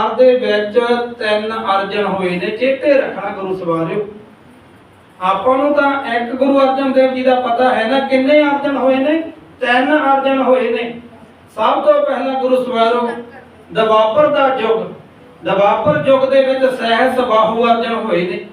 ਸੰਸਾਰ ਦੇ ਵਿੱਚ ਤਿੰਨ ਅਰਜਨ ਹੋਏ ਨੇ, ਚੇਤੇ ਰੱਖਣਾ ਗੁਰੂ ਸਵਾਰਿਓ। ਆਪਾਂ ਨੂੰ ਤਾਂ ਇੱਕ ਗੁਰੂ ਅਰਜਨ ਦੇਵ ਜੀ ਦਾ ਪਤਾ ਹੈ ਨਾ ਕਿੰਨੇ ਅਰਜਨ ਹੋਏ ਨੇ? ਤਿੰਨ ਅਰਜਨ ਹੋਏ ਨੇ। ਸਭ ਤੋਂ ਪਹਿਲਾਂ ਗੁਰੂ ਸਵਾਰਿਓ, ਦਵਾਪਰ ਦਾ ਯੁੱਗ। ਦਵਾਪਰ ਯੁੱਗ ਦੇ ਵਿੱਚ ਸਹਿਸ ਬਾਹੂ ਅਰਜਨ ਹੋਏ ਨੇ।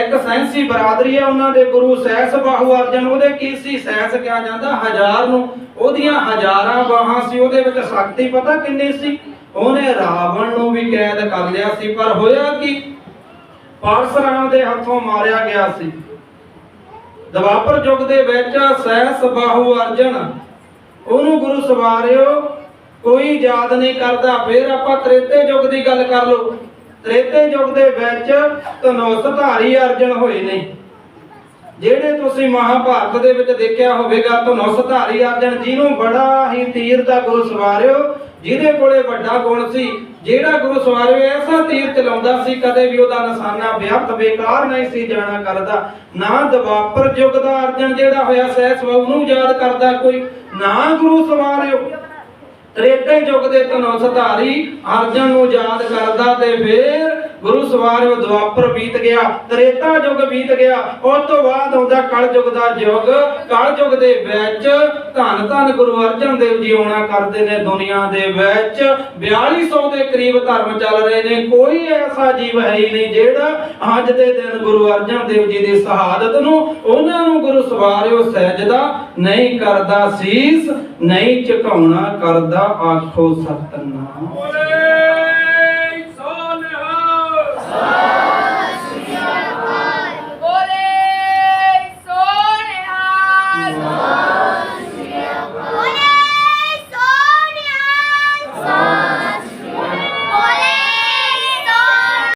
ਇੱਕ ਸੈਂਸੀ ਬਰਾਦਰੀ ਹੈ, ਉਹਨਾਂ ਦੇ ਗੁਰੂ ਸਹਿਸ ਬਾਹੂ ਅਰਜਨ, ਉਹਦੇ ਕੀ ਸੀ? ਸਹਿਸ ਕਿਹਾ ਜਾਂਦਾ, ਹਜ਼ਾਰ ਨੂੰ। ਉਹਦੀਆਂ ਹਜ਼ਾਰਾਂ ਬਾਹਾਂ ਸੀ, ਉਹਦੇ ਵਿੱਚ ਸ਼ਕਤੀ ਪਤਾ ਕਿੰਨੀ ਸੀ? ਉਹਨੇ ਰਾਵਣ ਨੂੰ ਵੀ ਕੈਦ ਕਰ ਲਿਆ ਸੀ, ਪਰ ਹੋਇਆ ਕੀ? ਪਰਸ਼ੁਰਾਮ ਦੇ ਹੱਥੋਂ ਮਾਰਿਆ ਗਿਆ ਸੀ। ਦਵਾਪਰ ਯੁੱਗ ਦੇ ਵਿੱਚ ਸਹਿਸ ਬਾਹੂ ਅਰਜਨ, ਉਹਨੂੰ ਗੁਰੂ ਸਵਾਰਿਓ, ਕੋਈ ਯਾਦ ਨਹੀਂ ਕਰਦਾ। ਫਿਰ ਆਪਾਂ ਤ੍ਰੇਤੇ ਯੁੱਗ ਦੀ ਗੱਲ ਕਰ ਲਓ। ਤ੍ਰੇਤੇ ਯੁੱਗ ਦੇ ਵਿੱਚ ਧਨੁਸ਼ ਅਰਜਨ ਹੋਏ ਨੇ। ਜਿਹੜੇ ਤੁਸੀਂ ਮਹਾਭਾਰਤ ਦੇ ਵਿੱਚ ਦੇਖਿਆ ਹੋਵੇਗਾ ਧਨੁਸ਼ ਅਰਜਨ, ਜਿਹਨੂੰ ਬੜਾ ਹੀ ਤੀਰ ਦਾ ਗੁਰੂ ਸਵਾਰਿਓ ਜਿਹਦੇ ਕੋਲੇ ਵੱਡਾ ਗੁਣ ਸੀ, ਜਿਹੜਾ ਗੁਰੂ ਸਵਾਰਿਓ ਐਸਾ ਤੀਰ ਚਲਾਉਂਦਾ ਸੀ, ਕਦੇ ਵੀ ਉਹਦਾ ਨਿਸ਼ਾਨਾ ਵਿਅਰਥ, ਬੇਕਾਰ ਨਹੀਂ ਸੀ ਜਾਣਾ ਕਰਦਾ। ਨਾ ਦਵਾਪਰ ਯੁੱਗ ਦਾ ਅਰਜਨ ਜਿਹੜਾ ਹੋਇਆ ਸਹਿਸ ਨੂੰ ਯਾਦ ਕਰਦਾ ਕੋਈ। ਨਾ ਗੁਰੂ ਸਵਾਰਿਓ ਤ੍ਰੇਤੇ ਯੁੱਗ ਦੇ ਧਨੁਸ਼ ਧਾਰੀ ਅਰਜਨ ਨੂੰ ਯਾਦ ਕਰਦਾ ਤੇ ਫੇਰ ਗੁਰੂ ਸਵਾਰਿਓ ਦੁਆਪਰ ਬੀਤ ਗਿਆ, ਤ੍ਰੇਤਾ ਯੁੱਗ ਬੀਤ ਗਿਆ। ਉਸ ਤੋਂ ਬਾਅਦ ਆਉਂਦਾ ਕਲ ਯੁੱਗ ਦਾ ਯੁੱਗ ਕਲ ਯੁੱਗ ਦੇ ਵਿੱਚ ਧੰਨ ਧੰਨ ਗੁਰੂ ਅਰਜਨ ਦੇਵ ਜੀ ਆਉਣਾ ਕਰਦੇ ਨੇ ਦੁਨੀਆ ਦੇ ਵਿੱਚ। 4200 ਦੇ ਕਰੀਬ ਧਰਮ ਚੱਲ ਰਹੇ ਨੇ। ਕੋਈ ਐਸਾ ਜੀਵ ਹੈ ਹੀ ਨਹੀਂ ਜਿਹੜਾ ਅੱਜ ਦੇ ਦਿਨ ਗੁਰੂ ਅਰਜਨ ਦੇਵ ਜੀ ਦੀ ਸ਼ਹਾਦਤ ਨੂੰ ਉਹਨਾਂ ਨੂੰ ਗੁਰੂ ਸਵਾਰਿਓ ਸਹਿਜਦਾ ਨਹੀਂ ਕਰਦਾ ਸੀਸ, ਨਹੀਂ ਝੁਕਾਉਣਾ ਕਰਦਾ ਆਖੋ ਸਤਨਾਮ।